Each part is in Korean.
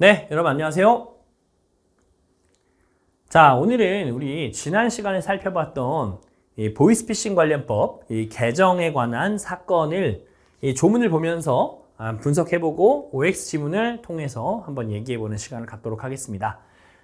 네, 여러분 안녕하세요. 자, 오늘은 우리 지난 시간에 살펴봤던 이 보이스피싱 관련법, 이 개정에 관한 사건을 이 조문을 보면서 아, 분석해보고 OX 지문을 통해서 한번 얘기해보는 시간을 갖도록 하겠습니다.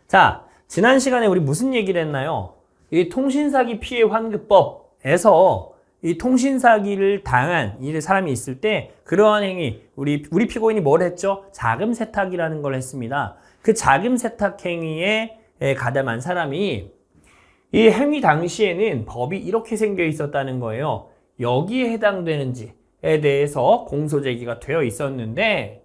자, 지난 시간에 우리 무슨 얘기를 했나요? 이 통신사기 피해 환급법에서 이 통신 사기를 당한 이 사람이 있을 때 그러한 행위, 우리, 우리 피고인이 뭘 했죠? 자금 세탁이라는 걸 했습니다. 그 자금 세탁 행위에 가담한 사람이 이 행위 당시에는 법이 이렇게 생겨 있었다는 거예요. 여기에 해당되는지에 대해서 공소 제기가 되어 있었는데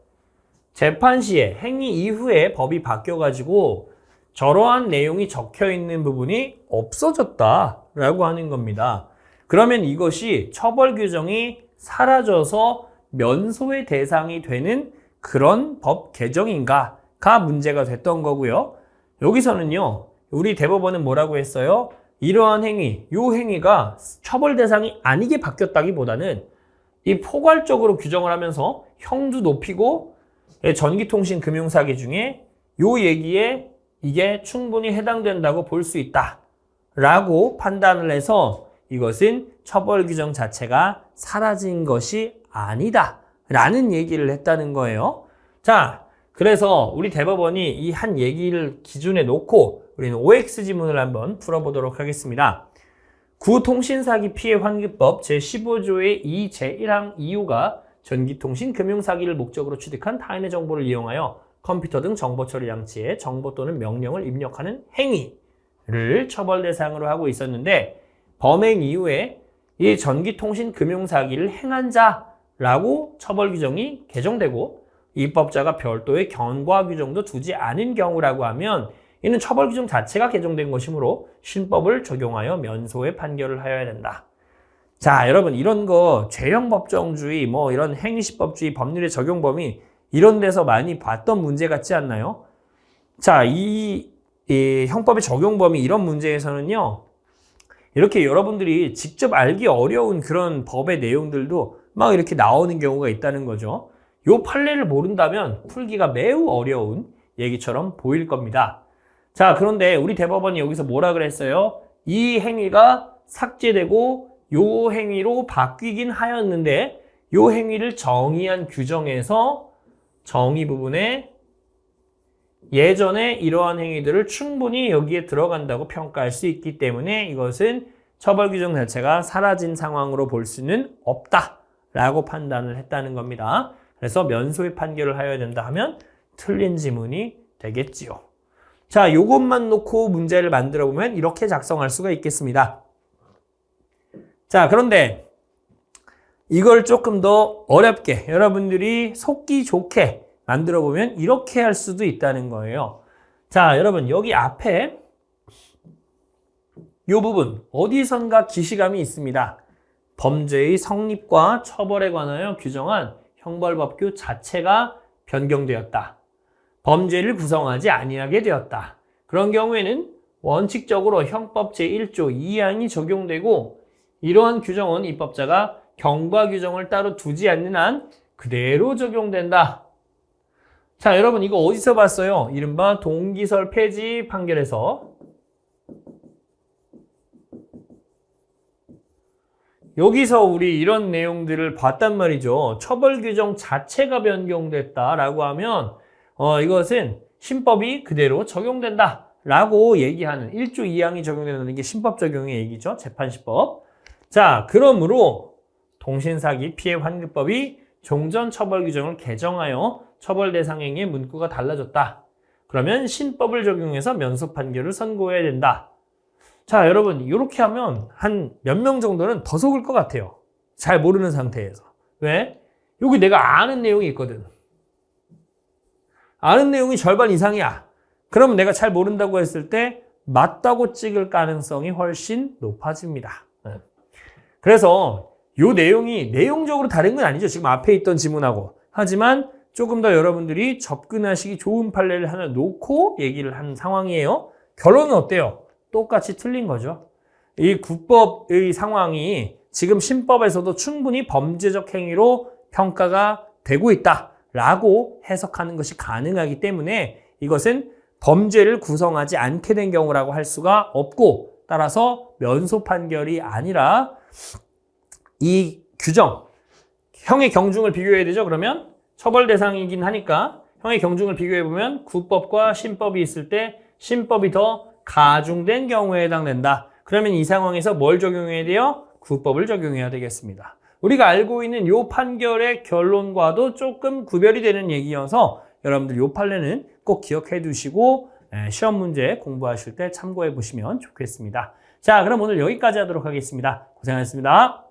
재판 시에 행위 이후에 법이 바뀌어 가지고 저러한 내용이 적혀 있는 부분이 없어졌다라고 하는 겁니다. 그러면 이것이 처벌 규정이 사라져서 면소의 대상이 되는 그런 법 개정인가가 문제가 됐던 거고요. 여기서는요, 우리 대법원은 뭐라고 했어요? 이러한 행위, 요 행위가 처벌 대상이 아니게 바뀌었다기보다는 이 포괄적으로 규정을 하면서 형도 높이고 전기통신 금융사기 중에 요 얘기에 이게 충분히 해당된다고 볼 수 있다. 라고 판단을 해서 이것은 처벌 규정 자체가 사라진 것이 아니다. 라는 얘기를 했다는 거예요. 자, 그래서 우리 대법원이 이 한 얘기를 기준에 놓고 우리는 OX 지문을 한번 풀어보도록 하겠습니다. 구통신사기 피해 환급법 제15조의 2 제1항 2호가 전기통신 금융사기를 목적으로 취득한 타인의 정보를 이용하여 컴퓨터 등 정보 처리 장치에 정보 또는 명령을 입력하는 행위를 처벌 대상으로 하고 있었는데 범행 이후에 이 전기통신 금융사기를 행한 자라고 처벌 규정이 개정되고 입법자가 별도의 경과 규정도 두지 않은 경우라고 하면 이는 처벌 규정 자체가 개정된 것이므로 신법을 적용하여 면소의 판결을 하여야 된다. 자, 여러분 이런 거 죄형 법정주의 뭐 이런 행위시법주의 법률의 적용 범위 이런 데서 많이 봤던 문제 같지 않나요? 자, 이, 이 형법의 적용 범위 이런 문제에서는요. 이렇게 여러분들이 직접 알기 어려운 그런 법의 내용들도 막 이렇게 나오는 경우가 있다는 거죠. 요 판례를 모른다면 풀기가 매우 어려운 얘기처럼 보일 겁니다. 자, 그런데 우리 대법원이 여기서 뭐라 그랬어요? 이 행위가 삭제되고 요 행위로 바뀌긴 하였는데 요 행위를 정의한 규정에서 정의 부분에 예전에 이러한 행위들을 충분히 여기에 들어간다고 평가할 수 있기 때문에 이것은 처벌 규정 자체가 사라진 상황으로 볼 수는 없다라고 판단을 했다는 겁니다. 그래서 면소의 판결을 하여야 된다 하면 틀린 지문이 되겠지요. 자, 요것만 놓고 문제를 만들어 보면 이렇게 작성할 수가 있겠습니다. 자, 그런데 이걸 조금 더 어렵게 여러분들이 속기 좋게 만들어 보면 이렇게 할 수도 있다는 거예요. 자, 여러분 여기 앞에 이 부분 어디선가 기시감이 있습니다. 범죄의 성립과 처벌에 관하여 규정한 형벌법규 자체가 변경되었다. 범죄를 구성하지 아니하게 되었다. 그런 경우에는 원칙적으로 형법 제1조 2항이 적용되고 이러한 규정은 입법자가 경과 규정을 따로 두지 않는 한 그대로 적용된다. 자, 여러분 이거 어디서 봤어요? 이른바 동기설 폐지 판결에서 여기서 우리 이런 내용들을 봤단 말이죠. 처벌 규정 자체가 변경됐다라고 하면 어, 이것은 신법이 그대로 적용된다. 라고 얘기하는 1조 2항이 적용되는 게 신법 적용의 얘기죠. 재판시법. 자, 그러므로 통신사기 피해 환급법이 종전 처벌 규정을 개정하여 처벌 대상 행위의 문구가 달라졌다. 그러면 신법을 적용해서 면소 판결을 선고해야 된다. 자, 여러분, 이렇게 하면 한 몇 명 정도는 더 속을 것 같아요. 잘 모르는 상태에서. 왜? 여기 내가 아는 내용이 있거든. 아는 내용이 절반 이상이야. 그러면 내가 잘 모른다고 했을 때 맞다고 찍을 가능성이 훨씬 높아집니다. 네. 그래서 이 내용이 내용적으로 다른 건 아니죠. 지금 앞에 있던 지문하고. 하지만 조금 더 여러분들이 접근하시기 좋은 판례를 하나 놓고 얘기를 한 상황이에요. 결론은 어때요? 똑같이 틀린 거죠. 이 국법의 상황이 지금 신법에서도 충분히 범죄적 행위로 평가가 되고 있다. 라고 해석하는 것이 가능하기 때문에 이것은 범죄를 구성하지 않게 된 경우라고 할 수가 없고 따라서 면소 판결이 아니라 이 규정, 형의 경중을 비교해야 되죠. 그러면 처벌 대상이긴 하니까 형의 경중을 비교해 보면 구법과 신법이 있을 때 신법이 더 가중된 경우에 해당된다. 그러면 이 상황에서 뭘 적용해야 돼요? 구법을 적용해야 되겠습니다. 우리가 알고 있는 요 판결의 결론과도 조금 구별이 되는 얘기여서 여러분들 요 판례는 꼭 기억해 두시고 에, 시험 문제 공부하실 때 참고해 보시면 좋겠습니다. 자, 그럼 오늘 여기까지 하도록 하겠습니다. 고생하셨습니다.